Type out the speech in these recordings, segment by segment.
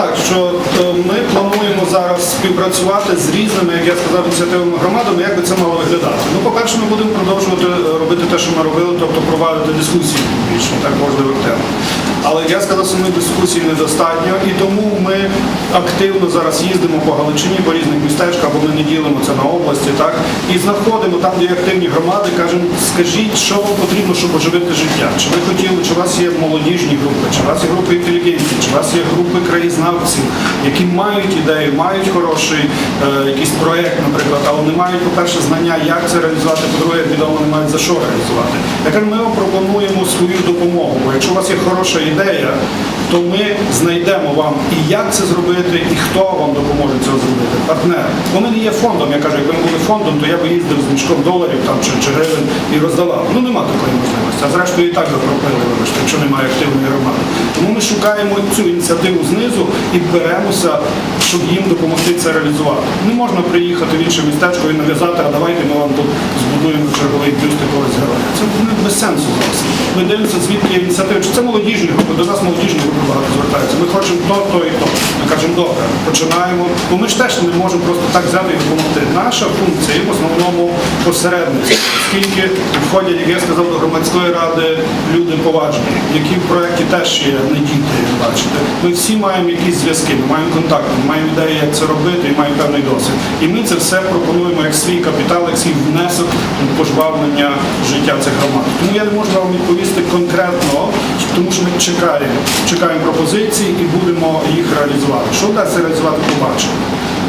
так, що е, ми плануємо зараз співпрацювати з різними, як я сказав, ініціативними громадами, як би це мало виглядати. Ну, по-перше, ми будемо продовжувати е, робити те, що ми робили, тобто провадити дискусії публічно, так важливих тем. Але я сказав, самих дискусій недостатньо, і тому ми активно зараз їздимо по Галичині, по різних містечках, бо ми не ділимо це на області, так і знаходимо там, де є активні громади, кажемо, скажіть, що вам потрібно, щоб оживити життя. Чи ви хотіли, чи у вас є молодіжні групи, чи у вас є групи інтелігенції, чи у вас є групи краєзнавців, які мають ідею, мають хороший е, якийсь проект, наприклад, але не мають, по-перше, знання, як це реалізувати, по-друге, відомо, не мають за що реалізувати. Тепер ми вам пропонуємо свою допомогу, бо якщо у вас є хороша ідея, то ми знайдемо вам і як це зробити, і хто вам допоможе це зробити. Партнер. Бо ми не є фондом. Я кажу, якби ми були фондом, то я би їздив з мішком доларів там чи, чи гривень і роздавав. Ну нема такої можливості. А зрештою і так би пропили, якщо немає активної громади. Тому шукаємо цю ініціативу знизу і беремося, щоб їм допомогти це реалізувати. Не можна приїхати в інше містечко і нав'язати, а давайте ми вам тут збудуємо черговий бюст якогось героя. Це без сенсу зараз. Ми дивимося, звідки є ініціатива. Чи це молодіжні групи? До нас молодіжні групи багато звертаються. Ми хочемо то, то і то. Ми кажемо, добре, починаємо. Бо ми ж теж не можемо просто так взяти і допомогти. Наша функція є в основному посередництво, оскільки входять, як я сказав, до громадської ради люди поважні, які в проєкті теж є не діти, бачите. Ми всі маємо якісь зв'язки, ми маємо контакти, ми маємо ідеї, як це робити, і маємо певний досвід. І ми це все пропонуємо як свій капітал, як свій внесок у пожвавлення життя цих громад. Тому я не можу вам відповісти конкретно, тому що ми чекаємо, чекаємо пропозиції і будемо їх реалізувати. Що вдасться реалізувати, побачимо.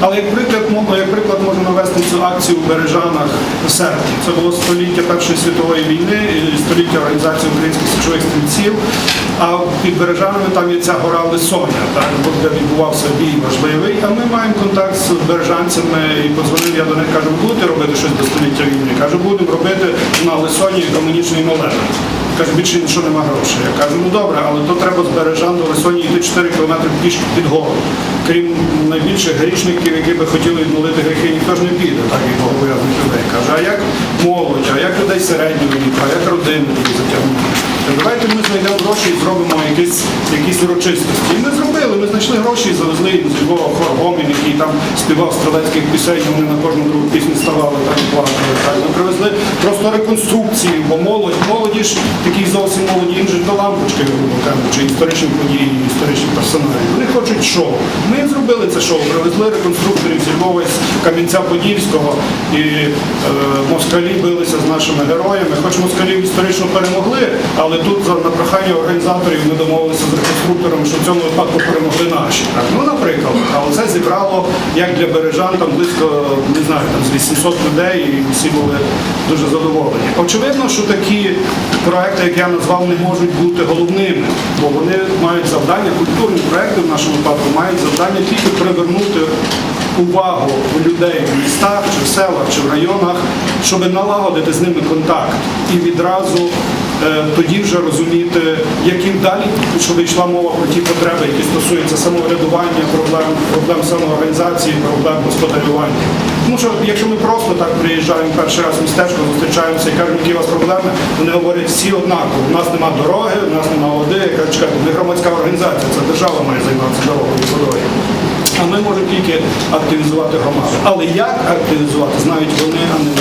Але як приклад, цю акцію у Бережанах серпні. Це було століття Першої світової війни, століття організації українських січових стрільців. А під Бережанами там є ця гора Лисоня, так, де відбувався бій важливий. А ми маємо контакт з бережанцями і подзвонив я до них, кажу, будете робити щось до століття війни? Кажу, будемо робити на Лисоні канонічний молебен. Каже, більше нічого нема грошей. Я кажу, ну добре, але то треба з Бережан до Лисоні йти 4 кілометри пішки під гору. Крім найбільших грішників, які би хотіли відмолити гріхи, ніхто ж не піде, так як богобоязних людей. Каже, а як молодь, а як людей середнього віку, а як родини тоді затягнути? Давайте ми знайдемо гроші і зробимо якісь, якісь урочистості. І ми зробили, ми знайшли гроші і завезли їм з Львова хор Гомін, який там співав стрілецьких пісень, вони на кожну другу пісню ставали так і плакали. Так. Ми привезли просто реконструкції, бо молодь, молоді ж такі зовсім молоді, їм же до лампочки, грубо кажучи, історичні події, історичні персонажі. Вони хочуть шоу. Ми зробили це шоу, привезли реконструкторів зі Львова, з Кам'янця-Подільського, і е, москалі билися з нашими героями. Хоч москалів історично перемогли, але тут на прохання організаторів ми домовилися з реконструктором, що в цьому випадку перемогли наші. Так, Ну, наприклад, це зібрало як для бережан там близько не знаю, там з 800 людей, і всі були дуже задоволені. Очевидно, що такі проекти, як я назвав, не можуть бути головними, бо вони мають завдання, культурні проекти в нашому випадку мають завдання тільки привернути увагу людей в містах, чи в селах, чи в районах, щоб налагодити з ними контакт і відразу тоді вже розуміти, яким далі, щоб йшла мова про ті потреби, які стосуються самоврядування, проблем, проблем самоорганізації, проблем господарювання. Тому що якщо ми просто так приїжджаємо перший раз в містечко, зустрічаємося і кажемо, які у вас проблеми, вони говорять всі однаково. У нас нема дороги, у нас нема води. Я кажу, чекайте, ми громадська організація, це держава має займатися дорогою водою. А ми можемо тільки активізувати громаду. Але як активізувати, знають вони, а не.